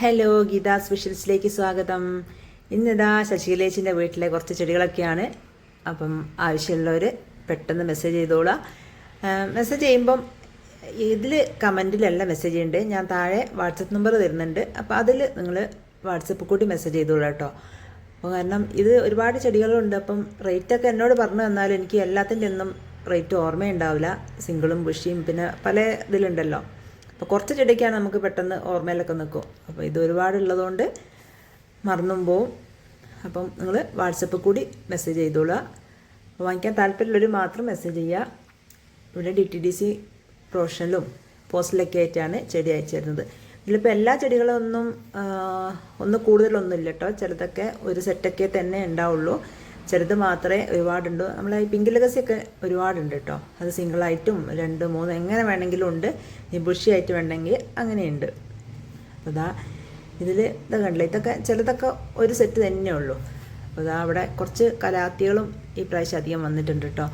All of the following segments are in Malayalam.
ഹലോ ഗീത സ്പെഷ്യൽസിലേക്ക് സ്വാഗതം. ഇന്നിതാ ശശികലേച്ചിന്റെ വീട്ടിലെ കുറച്ച് ചെടികളൊക്കെയാണ്. അപ്പം ആവശ്യമുള്ളവർ പെട്ടെന്ന് മെസ്സേജ് ചെയ്തോളാം. മെസ്സേജ് ചെയ്യുമ്പം ഇതിൽ കമന്റിലല്ല മെസ്സേജ് ഉണ്ട് ഞാൻ താഴെ വാട്സപ്പ് നമ്പർ തരുന്നുണ്ട്. അപ്പോൾ അതിൽ നിങ്ങൾ വാട്സപ്പ് കൂടി മെസ്സേജ് ചെയ്തോളാം കേട്ടോ. അപ്പോൾ കാരണം ഇത് ഒരുപാട് ചെടികളുണ്ട്. അപ്പം റേറ്റൊക്കെ എന്നോട് പറഞ്ഞു തന്നാൽ എനിക്ക് എല്ലാത്തിന്റെ ഒന്നും റേറ്റ് ഓർമ്മയുണ്ടാവില്ല സിംഗിളും ബുഷിയും പിന്നെ പല ഇതിലുണ്ടല്ലോ. അപ്പോൾ കുറച്ച് ചെടിക്കാണ് നമുക്ക് പെട്ടെന്ന് ഓർമ്മയിലൊക്കെ നിൽക്കും. അപ്പോൾ ഇത് ഒരുപാടുള്ളതുകൊണ്ട് മറന്നും പോവും. അപ്പം നിങ്ങൾ വാട്സപ്പിൽ കൂടി മെസ്സേജ് ചെയ്തോളുക. അപ്പോൾ വാങ്ങിക്കാൻ താല്പര്യമുള്ളവർ മാത്രം മെസ്സേജ് ചെയ്യുക. ഇവിടെ ഡി ടി ഡി സി പ്രൊഫഷനിലും പോസ്റ്റിലൊക്കെ ആയിട്ടാണ് ചെടി അയച്ചു തരുന്നത് ഇതിലിപ്പോൾ എല്ലാ ചെടികളൊന്നും ഒന്നും ഒന്ന് കൂടുതലൊന്നും ഇല്ല കേട്ടോ. ചിലതൊക്കെ ഒരു സെറ്റൊക്കെ തന്നെ ഉണ്ടാവുള്ളൂ. ചിലത് മാത്രമേ ഒരുപാടുണ്ട്. നമ്മളെ ഈ പിങ്ക് ലഗസിയൊക്കെ ഒരുപാടുണ്ട് കേട്ടോ. അത് സിംഗിളായിട്ടും രണ്ട് മൂന്ന് എങ്ങനെ വേണമെങ്കിലും ഉണ്ട്. ഈ ബുഷിയായിട്ട് വേണമെങ്കിൽ അങ്ങനെയുണ്ട്. ഇതാ ഇതിൽ ഇത് കണ്ടില്ല? ഇതൊക്കെ ചിലതൊക്കെ ഒരു സെറ്റ് തന്നെ ഉള്ളൂ. അപ്പോൾ ഇതാ അവിടെ കുറച്ച് കലാത്തികളും ഈ പ്രാവശ്യം അധികം വന്നിട്ടുണ്ട് കേട്ടോ.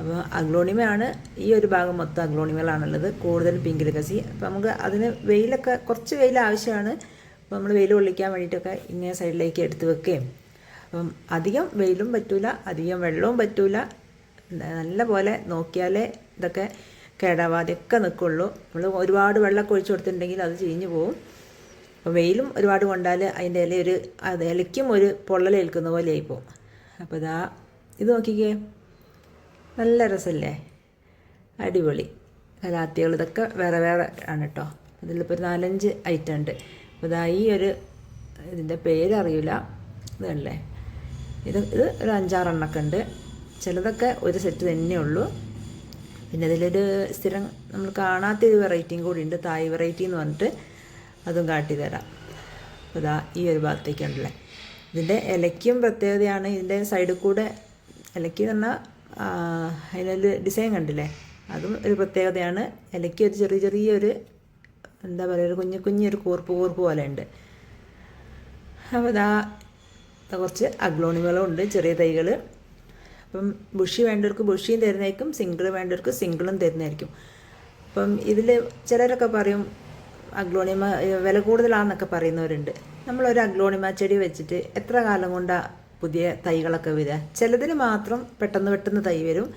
അപ്പോൾ അഗ്ലോണിമയാണ് ഈ ഒരു ഭാഗം മൊത്തം അഗ്ലോണിമകളാണുള്ളത് കൂടുതൽ പിങ്ക് ലഗസി. അപ്പോൾ നമുക്ക് അതിന് വെയിലൊക്കെ കുറച്ച് വെയിൽ ആവശ്യമാണ്. അപ്പോൾ നമ്മൾ വെയിൽ കൊള്ളിക്കാൻ വേണ്ടിയിട്ടൊക്കെ ഇങ്ങനെ സൈഡിലേക്ക് എടുത്ത് വെക്കുകയും അപ്പം അധികം വെയിലും പറ്റൂല അധികം വെള്ളവും പറ്റൂല. നല്ല പോലെ നോക്കിയാലേ ഇതൊക്കെ കേടാവാതെയൊക്കെ നിൽക്കുള്ളൂ നമ്മൾ ഒരുപാട് വെള്ളമൊക്കെ ഒഴിച്ചു കൊടുത്തിട്ടുണ്ടെങ്കിൽ അത് ചീഞ്ഞു പോകും അപ്പോൾ വെയിലും ഒരുപാട് കൊണ്ടാൽ അതിന്റെ ഇല ഒരു അത് ഇലയ്ക്കും ഒരു പൊള്ളലേൽക്കുന്ന പോലെ ആയിപ്പോവും അപ്പോൾ ഇതാ ഇത് നോക്കിക്കേ. നല്ല രസമല്ലേ? അടിപൊളി. കലാത്തികൾ ഇതൊക്കെ വേറെ വേറെ ആണ് കേട്ടോ. അതിലിപ്പോൾ ഒരു നാലഞ്ച് ഐറ്റം ഉണ്ട്. അപ്പോൾ ഇതാ ഈ ഒരു ഇതിന്റെ പേരറിയില്ല ഇതല്ലേ? ഇത് ഇത് ഒരു അഞ്ചാറെണ്ണൊക്കെ ഉണ്ട്. ചിലതൊക്കെ ഒരു സെറ്റ് തന്നെ ഉള്ളൂ. പിന്നെ അതിലൊരു സ്ഥിരം നമ്മൾ കാണാത്ത ഒരു വെറൈറ്റിയും കൂടി ഉണ്ട്. തായ് വെറൈറ്റി എന്ന് പറഞ്ഞിട്ട് അതും കാട്ടി തരാം. അപ്പോൾ ഇതാ ഈ ഒരു ഭാഗത്തേക്കുണ്ടല്ലേ. ഇതിന്റെ ഇലയ്ക്കും പ്രത്യേകതയാണ് ഇതിന്റെ സൈഡിൽ കൂടെ ഇലയ്ക്ക് പറഞ്ഞാൽ അതിനൊരു ഡിസൈൻ കണ്ടില്ലേ? അതും ഒരു പ്രത്യേകതയാണ്. ഇലയ്ക്ക് ഒരു ചെറിയ ചെറിയൊരു എന്താ പറയുക ഒരു കുഞ്ഞു കുഞ്ഞൊരു കൂർപ്പ് കൂർപ്പ് പോലെ ഉണ്ട്. അപ്പോൾ ഇതാ കുറച്ച് അഗ്ലോണിമകളും ഉണ്ട് ചെറിയ തൈകൾ അപ്പം ബുഷി വേണ്ടവർക്ക് ബുഷിയും തരുന്നതായിരിക്കും സിംഗിൾ വേണ്ടവർക്ക് സിംഗിളും തരുന്നതായിരിക്കും. അപ്പം ഇതിൽ ചിലരൊക്കെ പറയും അഗ്ലോണിമ വില കൂടുതലാണെന്നൊക്കെ പറയുന്നവരുണ്ട്. നമ്മളൊരു അഗ്ലോണിമ ചെടി വെച്ചിട്ട് എത്ര കാലം കൊണ്ടാണ് പുതിയ തൈകളൊക്കെ വരിക ചിലതിന് മാത്രം പെട്ടെന്ന് പെട്ടെന്ന് തൈ വരും.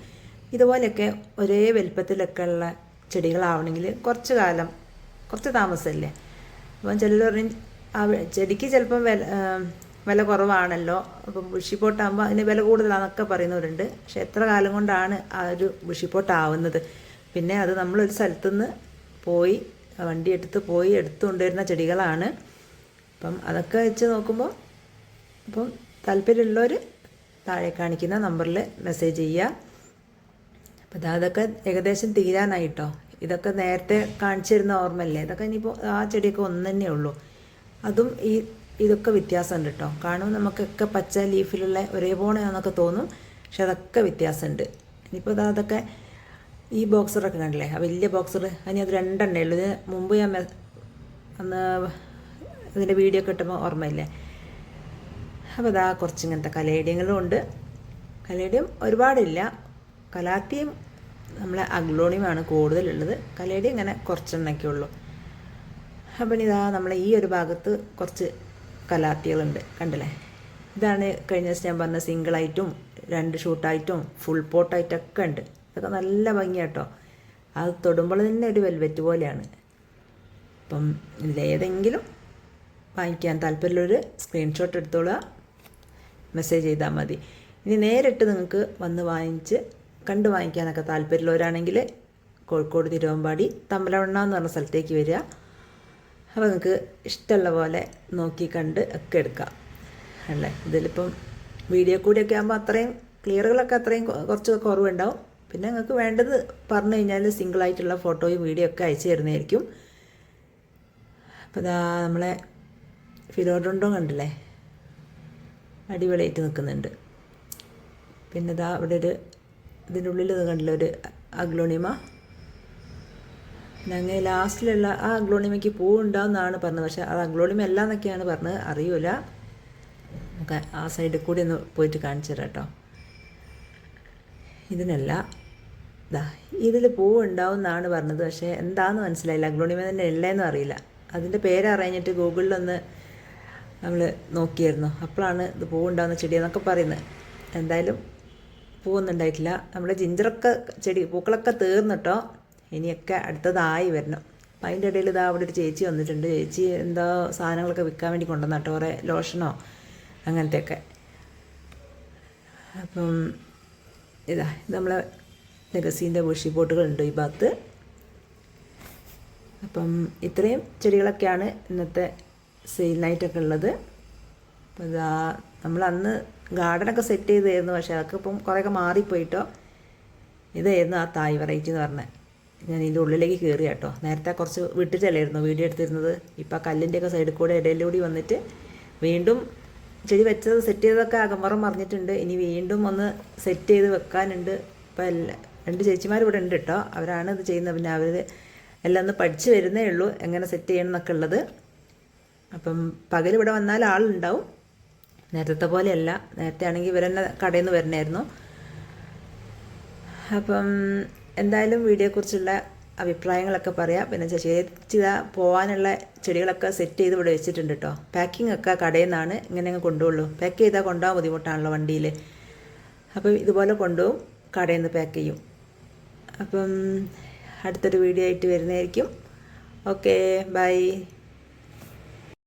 ഇതുപോലെയൊക്കെ ഒരേ വലിപ്പത്തിലൊക്കെ ഉള്ള ചെടികളാവണമെങ്കിൽ കുറച്ച് കാലം കുറച്ച് താമസമല്ലേ? അപ്പം ചിലർ പറയും ചെടിക്ക് ചിലപ്പം വില വില കുറവാണല്ലോ. അപ്പം ബുഷിപ്പോട്ടാകുമ്പോൾ അതിന് വില കൂടുതലാണെന്നൊക്കെ പറയുന്നവരുണ്ട്. പക്ഷെ എത്ര കാലം കൊണ്ടാണ് ആ ഒരു ബുഷിപ്പോട്ടാവുന്നത്? പിന്നെ അത് നമ്മളൊരു സ്ഥലത്തുനിന്ന് പോയി വണ്ടി എടുത്ത് പോയി എടുത്തുകൊണ്ടുവരുന്ന ചെടികളാണ്. അപ്പം അതൊക്കെ വെച്ച് നോക്കുമ്പോൾ അപ്പം താല്പര്യമുള്ളവർ താഴെ കാണിക്കുന്ന നമ്പറിൽ മെസ്സേജ് ചെയ്യുക അപ്പോൾ അതൊക്കെ ഏകദേശം തീരാനായിട്ടോ. ഇതൊക്കെ നേരത്തെ കാണിച്ചിരുന്ന ഓർമ്മയല്ലേ? ഇതൊക്കെ ഇനിയിപ്പോൾ ആ ചെടിയൊക്കെ ഒന്ന് തന്നെ ഉള്ളൂ അതും ഈ ഇതൊക്കെ വ്യത്യാസമുണ്ട് കേട്ടോ കാണുമ്പോൾ നമുക്കൊക്കെ പച്ച ലീഫിലുള്ള ഒരേപോലെ എന്നൊക്കെ തോന്നും. പക്ഷെ അതൊക്കെ വ്യത്യാസമുണ്ട്. ഇനിയിപ്പോൾ അതൊക്കെ ഈ ബോക്സറൊക്കെ കണ്ടില്ലേ? ആ വലിയ ബോക്സർ. അതിന് അത് രണ്ടെണ്ണേ ഉള്ളൂ. ഇതിന് മുമ്പ് ഞാൻ അന്ന് ഇതിന്റെ വീഡിയോ ഒക്കെ ഇട്ടപ്പോൾ ഓർമ്മയില്ലേ? അപ്പോൾ ഇതാ കുറച്ച് ഇങ്ങനത്തെ കലേഡിയങ്ങളും ഉണ്ട്. കലേഡിയം ഒരുപാടില്ല. കലാത്തിയും നമ്മളെ അഗ്ലോണിയുമാണ് കൂടുതലുള്ളത്. കലേഡിയം ഇങ്ങനെ കുറച്ചെണ്ണൊക്കെ ഉള്ളൂ. അപ്പം ഇതാ നമ്മളെ ഈ ഒരു ഭാഗത്ത് കുറച്ച് കലാത്തികളുണ്ട് കണ്ടില്ലേ? ഇതാണ് കഴിഞ്ഞ ദിവസം ഞാൻ പറഞ്ഞ സിംഗിളായിട്ടും രണ്ട് ഷൂട്ടായിട്ടും ഫുൾ പോട്ടായിട്ടൊക്കെ ഉണ്ട്. ഇതൊക്കെ നല്ല ഭംഗിയാട്ടോ. അത് തൊടുമ്പോൾ തന്നെ ഒരു വെൽവെറ്റ് പോലെയാണ്. അപ്പം ഇതിലേതെങ്കിലും വാങ്ങിക്കാൻ താല്പര്യമുള്ളൊരു സ്ക്രീൻഷോട്ട് എടുത്തോളുക. മെസ്സേജ് ചെയ്താൽ മതി. ഇനി നേരിട്ട് നിങ്ങൾക്ക് വന്ന് വാങ്ങിച്ച് കണ്ട് വാങ്ങിക്കാനൊക്കെ താല്പര്യമുള്ളവരാണെങ്കിൽ കോഴിക്കോട് തിരുവമ്പാടി തമ്പലവണ്ണ എന്ന് പറഞ്ഞ സ്ഥലത്തേക്ക് വരിക. അപ്പോൾ നിങ്ങൾക്ക് ഇഷ്ടമുള്ള പോലെ നോക്കി കണ്ട് ഒക്കെ എടുക്കാം. അല്ലേ? ഇതിലിപ്പം വീഡിയോ കൂടിയൊക്കെ ആകുമ്പോൾ അത്രയും ക്ലിയറുകളൊക്കെ അത്രയും കുറച്ച് കുറവുണ്ടാവും. പിന്നെ നിങ്ങൾക്ക് വേണ്ടത് പറഞ്ഞു കഴിഞ്ഞാൽ സിംഗിളായിട്ടുള്ള ഫോട്ടോയും വീഡിയോ ഒക്കെ അയച്ചു തരുന്നതായിരിക്കും. അപ്പോൾ ഇതാ നമ്മളെ ഫിലോഡോണ്ടോ കണ്ടില്ലേ? അടിപൊളിയായിട്ട് നിൽക്കുന്നുണ്ട് പിന്നെ ഇതാ അവിടെ ഒരു ഇതിന്റെ ഉള്ളിൽ കണ്ടില്ല? ഒരു അഗ്ലോണിമ. ഞങ്ങൾ ലാസ്റ്റിലുള്ള ആ അഗ്ലോണിമയ്ക്ക് പൂ പറഞ്ഞത്. പക്ഷേ ആ അഗ്ലോണിമ അല്ല എന്നൊക്കെയാണ് പറഞ്ഞത്. അറിയൂല. നമുക്ക് ആ സൈഡിൽ കൂടി ഒന്ന് പോയിട്ട് കാണിച്ചു തരാം കേട്ടോ. ഇതിനല്ല. ഇതാ ഇതിൽ പൂ പറഞ്ഞത്. പക്ഷേ എന്താണെന്ന് മനസ്സിലായില്ല. അഗ്ലോണിമ തന്നെ ഉള്ളതെന്നും അറിയില്ല. അതിന്റെ പേരറിഞ്ഞിട്ട് ഗൂഗിളിലൊന്ന് നമ്മൾ നോക്കിയായിരുന്നു. അപ്പോഴാണ് ഇത് പൂവുണ്ടാകുന്ന ചെടിയെന്നൊക്കെ പറയുന്നത്. എന്തായാലും പൂവൊന്നും ഉണ്ടായിട്ടില്ല. നമ്മുടെ ജിഞ്ചറൊക്കെ ചെടി പൂക്കളൊക്കെ തീർന്നിട്ടോ ഇനിയൊക്കെ അടുത്തതായി വരണം. അപ്പം അതിന്റെ ഇടയിൽ ഇതാ അവിടെ ഒരു ചേച്ചി വന്നിട്ടുണ്ട്. ചേച്ചി എന്തോ സാധനങ്ങളൊക്കെ വിൽക്കാൻ വേണ്ടി കൊണ്ടുവന്നിട്ടോ കുറേ ലോഷനോ അങ്ങനത്തെയൊക്കെ. അപ്പം ഇതാ നമ്മളെ ലെഗസീന്റെ ബുഷി പോട്ടുകളുണ്ട് ഈ ഭാഗത്ത്. അപ്പം ഇത്രയും ചെടികളൊക്കെയാണ് ഇന്നത്തെ സെയിൽ സെയിലിനായിട്ടൊക്കെ ഉള്ളത്. അപ്പം ഇതാ നമ്മൾ അന്ന് ഗാർഡനൊക്കെ സെറ്റ് ചെയ്തായിരുന്നു പക്ഷേ അതൊക്കെ ഇപ്പം കുറേയൊക്കെ മാറിപ്പോയിട്ടോ. ഇതായിരുന്നു ആ തായ് വെറൈറ്റി എന്ന് പറഞ്ഞത് ഞാൻ ഇതിന്റെ ഉള്ളിലേക്ക് കയറി കേട്ടോ നേരത്തെ കുറച്ച് വിട്ടിട്ടല്ലായിരുന്നു വീഡിയോ എടുത്തിരുന്നത് ഇപ്പോൾ കല്ലിന്റെയൊക്കെ സൈഡിൽ കൂടെ ഇടയിലൂടെ വന്നിട്ട് വീണ്ടും ചെടി വെച്ചത് സെറ്റ് ചെയ്തതൊക്കെ അകമ്പറം പറഞ്ഞിട്ടുണ്ട് ഇനി വീണ്ടും ഒന്ന് സെറ്റ് ചെയ്ത് വെക്കാനുണ്ട്. ഇപ്പോൾ എല്ലാ രണ്ട് ചേച്ചിമാർ ഇവിടെ ഉണ്ട് കേട്ടോ അവരാണ് ഇത് ചെയ്യുന്നത്. പിന്നെ അവർ എല്ലാം ഒന്ന് പഠിച്ചു വരുന്നേ ഉള്ളൂ. എങ്ങനെ സെറ്റ് ചെയ്യണം എന്നൊക്കെ ഉള്ളത്. അപ്പം പകൽ ഇവിടെ വന്നാൽ ആളുണ്ടാവും. നേരത്തെ പോലെയല്ല. നേരത്തെ ആണെങ്കിൽ ഇവരെന്നെ കടയിൽ നിന്ന് വരണമായിരുന്നു അപ്പം എന്തായാലും വീഡിയോയെക്കുറിച്ചുള്ള അഭിപ്രായങ്ങളൊക്കെ പറയാം. പിന്നെ ചേച്ചി പോകാനുള്ള ചെടികളൊക്കെ സെറ്റ് ചെയ്ത് ഇവിടെ വെച്ചിട്ടുണ്ട് കേട്ടോ പാക്കിംഗ് ഒക്കെ കടയിൽ നിന്നാണ് ഇങ്ങനെ അങ്ങ് കൊണ്ടുപോകുള്ളൂ പാക്ക് ചെയ്താൽ കൊണ്ടുപോകാൻ ബുദ്ധിമുട്ടാണല്ലോ വണ്ടിയിൽ അപ്പം ഇതുപോലെ കൊണ്ടുപോകും കടയിൽ നിന്ന് പാക്ക് ചെയ്യും. അപ്പം അടുത്തൊരു വീഡിയോ ആയിട്ട് വരുന്നതായിരിക്കും. Okay bye